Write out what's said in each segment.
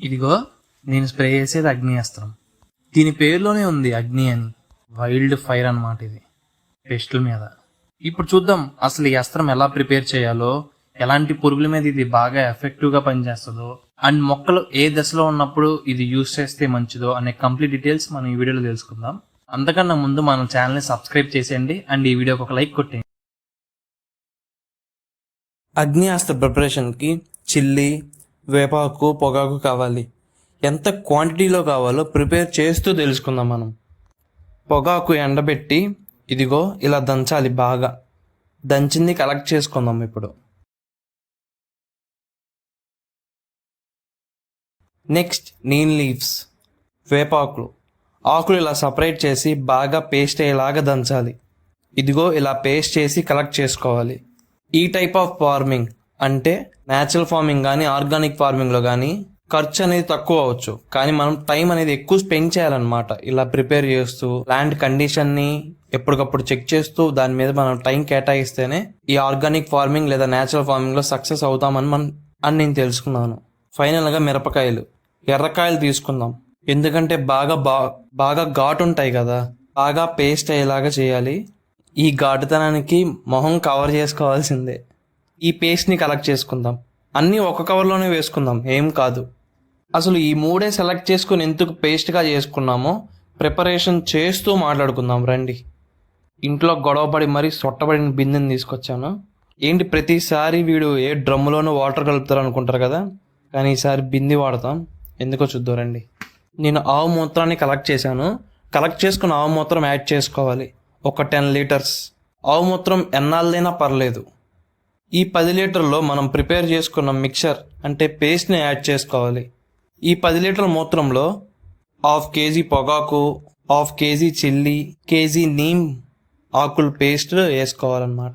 ఇదిగో నేను స్ప్రే చేసేది అగ్నియాస్త్రం దీని పేరులోనే ఉంది అగ్ని అని. వైల్డ్ ఫైర్ అనమాట ఇది. పెస్టుల మీద. ఇప్పుడు చూద్దాం అసలు ఈ అస్త్రం ఎలా ప్రిపేర్ చేయాలో ఎలాంటి పురుగుల మీద ఇది బాగా ఎఫెక్టివ్గా పనిచేస్తుందో అండ్ మొక్కలు ఏ దశలో ఉన్నప్పుడు ఇది యూస్ చేస్తే మంచిదో అనే కంప్లీట్ డీటెయిల్స్ మనం ఈ వీడియోలో తెలుసుకుందాం. అంతకన్నా ముందు మన ఛానల్ని సబ్స్క్రైబ్ చేసేయండి అండ్ ఈ వీడియోకి ఒక లైక్ కొట్టేయండి. అగ్ని అస్త్ర ప్రిపరేషన్కి చిల్లి వేపాకు పొగాకు కావాలి. ఎంత క్వాంటిటీలో కావాలో ప్రిపేర్ చేస్తూ తెలుసుకుందాం మనం. పొగాకు ఎండబెట్టి ఇదిగో ఇలా దంచాలి బాగా. దంచింది కలెక్ట్ చేసుకుందాం ఇప్పుడు. నెక్స్ట్ నీన్ లీవ్స్ వేపాకులు. ఆకులు ఇలా సపరేట్ చేసి బాగా పేస్ట్ అయ్యేలాగా దంచాలి. ఇదిగో ఇలా పేస్ట్ చేసి కలెక్ట్ చేసుకోవాలి. ఈ టైప్ ఆఫ్ ఫార్మింగ్ అంటే న్యాచురల్ ఫార్మింగ్ కానీ ఆర్గానిక్ ఫార్మింగ్లో కానీ ఖర్చు అనేది తక్కువ అవ్వచ్చు. కానీ మనం టైం అనేది ఎక్కువ స్పెండ్ చేయాలన్నమాట. ఇలా ప్రిపేర్ చేస్తూ ల్యాండ్ కండిషన్ని ఎప్పటికప్పుడు చెక్ చేస్తూ దాని మీద మనం టైం కేటాయిస్తేనే ఈ ఆర్గానిక్ ఫార్మింగ్ లేదా న్యాచురల్ ఫార్మింగ్లో సక్సెస్ అవుతామని మనం అని నేను తెలుసుకున్నాను. ఫైనల్గా మిరపకాయలు. ఎర్రకాయలు తీసుకుందాం. ఎందుకంటే బాగా బా బాగా ఘాటు ఉంటాయి కదా. బాగా పేస్ట్ అయ్యేలాగా చేయాలి. ఈ ఘాటుతనానికి మొహం కవర్ చేసుకోవాల్సిందే. ఈ పేస్ట్ని కలెక్ట్ చేసుకుందాం. అన్నీ ఒక కవర్లోనే వేసుకుందాం. ఏం కాదు. అసలు ఈ మూడే సెలెక్ట్ చేసుకుని ఎందుకు పేస్ట్గా చేసుకున్నామో ప్రిపరేషన్ చేస్తూ మాట్లాడుకుందాం. రండి. ఇంట్లో గొడవపడి మరీ సొట్టబడిన బిందెని తీసుకొచ్చాను. ఏంటి ప్రతిసారి వీడు ఏ డ్రమ్ములోనూ వాటర్ కలుపుతారు అనుకుంటారు కదా? కానీ ఈసారి బింది వాడతాం. ఎందుకో చూద్దాం రండి. నేను ఆవు మూత్రాన్ని కలెక్ట్ చేశాను. కలెక్ట్ చేసుకున్న ఆవు మూత్రం యాడ్ చేసుకోవాలి. ఒక టెన్ లీటర్స్ ఆవు మూత్రం ఎన్నాళ్ళైనా పర్లేదు. ఈ పది లీటర్లో మనం ప్రిపేర్ చేసుకున్న మిక్చర్ అంటే పేస్ట్ని యాడ్ చేసుకోవాలి. ఈ పది లీటర్ల మూత్రంలో హాఫ్ కేజీ పొగాకు half KG chilli KG neem ఆకుల పేస్ట్ వేసుకోవాలన్నమాట.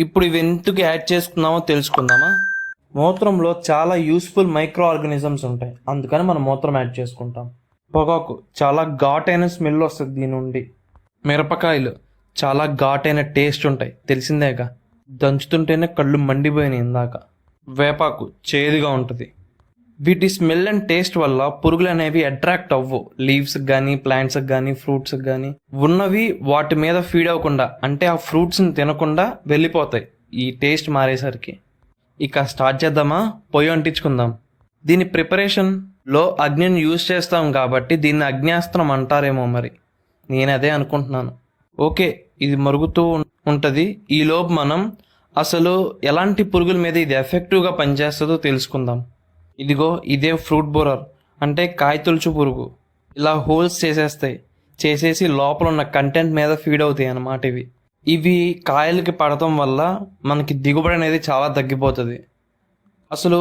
ఇప్పుడు ఇవి ఎందుకు యాడ్ చేసుకున్నామో తెలుసుకుందామా? మూత్రంలో చాలా యూస్ఫుల్ మైక్రో ఆర్గానిజమ్స్ ఉంటాయి. అందుకని మనం మూత్రం యాడ్ చేసుకుంటాం. పొగాకు చాలా ఘాటైన స్మెల్ వస్తుంది దీని నుండి. మిరపకాయలు చాలా ఘాటైన టేస్ట్ ఉంటాయి. తెలిసిందేగా? దంచుతుంటేనే కళ్ళు మండిపోయినాయి ఇందాక. వేపాకు చేదుగా ఉంటుంది. వీటి స్మెల్ అండ్ టేస్ట్ వల్ల పురుగులు అనేవి అట్రాక్ట్ అవ్వు. లీవ్స్ కానీ ప్లాంట్స్కి కానీ ఫ్రూట్స్కి కానీ ఉన్నవి వాటి మీద ఫీడ్ అవ్వకుండా అంటే ఆ ఫ్రూట్స్ని తినకుండా వెళ్ళిపోతాయి. ఈ టేస్ట్ మారేసరికి. ఇక స్టార్ట్ చేద్దామా? పొయ్యి అంటించుకుందాం దీని ప్రిపరేషన్లో అగ్నిని యూజ్ చేస్తాం కాబట్టి దీన్ని అగ్నేస్త్రం అంటారేమో మరి. నేను అదే అనుకుంటున్నాను. ఓకే ఇది మరుగుతూ ఉంటుంది. ఈలోపు మనం అసలు ఎలాంటి పురుగుల మీద ఇది ఎఫెక్టివ్గా పనిచేస్తుందో తెలుసుకుందాం. ఇదిగో ఇదే ఫ్రూట్ బోరర్ అంటే కాయతొలుచు పురుగు. ఇలా హోల్స్ చేసేస్తాయి. చేసేసి లోపల ఉన్న కంటెంట్ మీద ఫీడ్ అవుతాయి అన్నమాట ఇవి. ఇవి కాయలకి పడటం వల్ల మనకి దిగుబడి అనేది చాలా తగ్గిపోతుంది. అసలు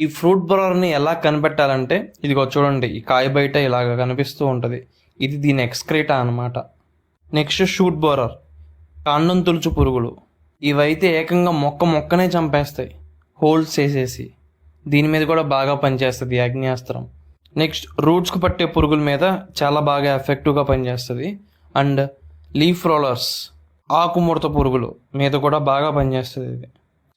ఈ ఫ్రూట్ బొరర్ని ఎలా కనిపెట్టాలంటే ఇదిగో చూడండి ఈ కాయ బయట ఇలాగ కనిపిస్తూ ఉంటుంది. ఇది దీని ఎక్స్క్రేటా అన్నమాట. Next shoot borer. కాండం తులుచు పురుగులు. ఇవైతే ఏకంగా మొక్క మొక్కనే చంపేస్తాయి. హోల్స్ చేసేసి. దీని మీద కూడా బాగా పనిచేస్తుంది ఈ అగ్నియాస్త్రం. నెక్స్ట్ రూట్స్కి పట్టే పురుగుల మీద చాలా బాగా ఎఫెక్టివ్గా పనిచేస్తుంది. అండ్ లీఫ్ రోలర్స్ ఆకుముడత పురుగులు మీద కూడా బాగా పనిచేస్తుంది ఇది.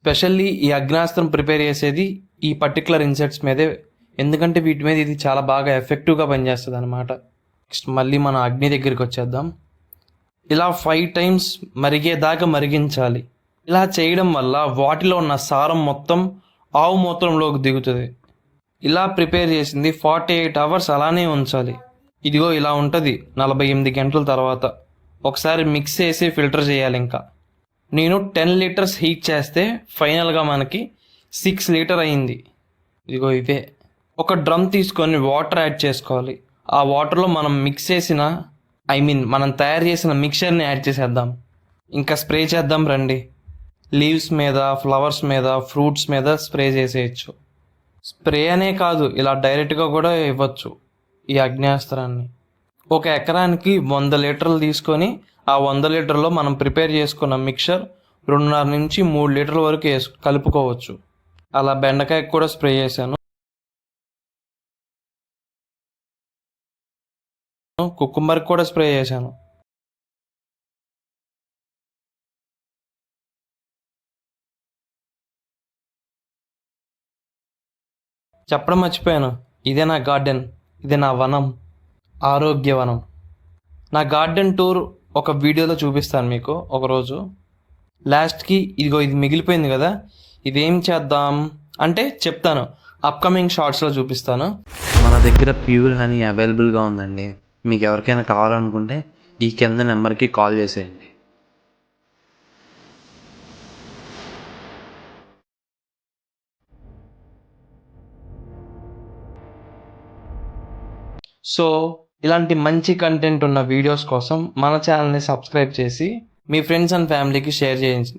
స్పెషల్లీ ఈ అగ్నాస్త్రం ప్రిపేర్ చేసేది ఈ పర్టికులర్ ఇన్సెక్ట్స్ మీదే. ఎందుకంటే వీటి మీద ఇది చాలా బాగా ఎఫెక్టివ్గా పనిచేస్తుంది అనమాట నెక్స్ట్ మళ్ళీ మన అగ్ని దగ్గరికి వచ్చేద్దాం. ఇలా ఫైవ్ టైమ్స్ మరిగేదాకా మరిగించాలి. ఇలా చేయడం వల్ల వాటిలో ఉన్న సారం మొత్తం ఆవు మూత్రంలోకి దిగుతుంది. ఇలా ప్రిపేర్ చేసింది ఫార్టీ ఎయిట్ అవర్స్ అలానే ఉంచాలి. ఇదిగో ఇలా ఉంటుంది నలభై ఎనిమిది గంటల తర్వాత. ఒకసారి మిక్స్ చేసి ఫిల్టర్ చేయాలి ఇంకా. నేను టెన్ లీటర్స్ హీట్ చేస్తే ఫైనల్గా మనకి సిక్స్ లీటర్ అయింది. ఇదిగో ఇవే. ఒక డ్రమ్ తీసుకొని వాటర్ యాడ్ చేసుకోవాలి. ఆ వాటర్లో మనం మిక్స్ చేసిన ఐ మీన్ మనం తయారు చేసిన మిక్చర్ని యాడ్ చేసేద్దాం. ఇంకా స్ప్రే చేద్దాం రండి. లీవ్స్ మీద ఫ్లవర్స్ మీద ఫ్రూట్స్ మీద స్ప్రే చేసేయచ్చు. స్ప్రే అనే కాదు ఇలా డైరెక్ట్గా కూడా ఇవ్వచ్చు ఈ అగ్నేస్త్రాన్ని ఒక ఎకరానికి వంద లీటర్లు తీసుకొని ఆ వంద లీటర్లో మనం ప్రిపేర్ చేసుకున్న మిక్చర్ రెండున్నర నుంచి మూడు లీటర్ల వరకు వేసు కలుపుకోవచ్చు. అలా బెండకాయకు కూడా స్ప్రే చేశాను. కుకుంబర్కి కూడా స్ప్రే చేశాను. చెప్పడం మర్చిపోయాను. ఇదే నా గార్డెన్. ఇది నా వనం. ఆరోగ్య వనం నా గార్డెన్ టూర్ ఒక వీడియోలో చూపిస్తాను మీకు ఒకరోజు. లాస్ట్కి ఇదిగో ఇది మిగిలిపోయింది కదా ఇదేం చేద్దాం అంటే చెప్తాను. అప్కమింగ్ షార్ట్స్లో చూపిస్తాను. మన దగ్గర ప్యూర్ హనీ అవైలబుల్గా ఉందండి. మీకు ఎవరికైనా కావాలనుకుంటే ఈ కింద నెంబర్కి కాల్ చేసేయండి. సో ఇలాంటి మంచి కంటెంట్ ఉన్న వీడియోస్ కోసం మన ఛానల్ని సబ్స్క్రైబ్ చేసి మీ ఫ్రెండ్స్ అండ్ ఫ్యామిలీకి షేర్ చేయండి.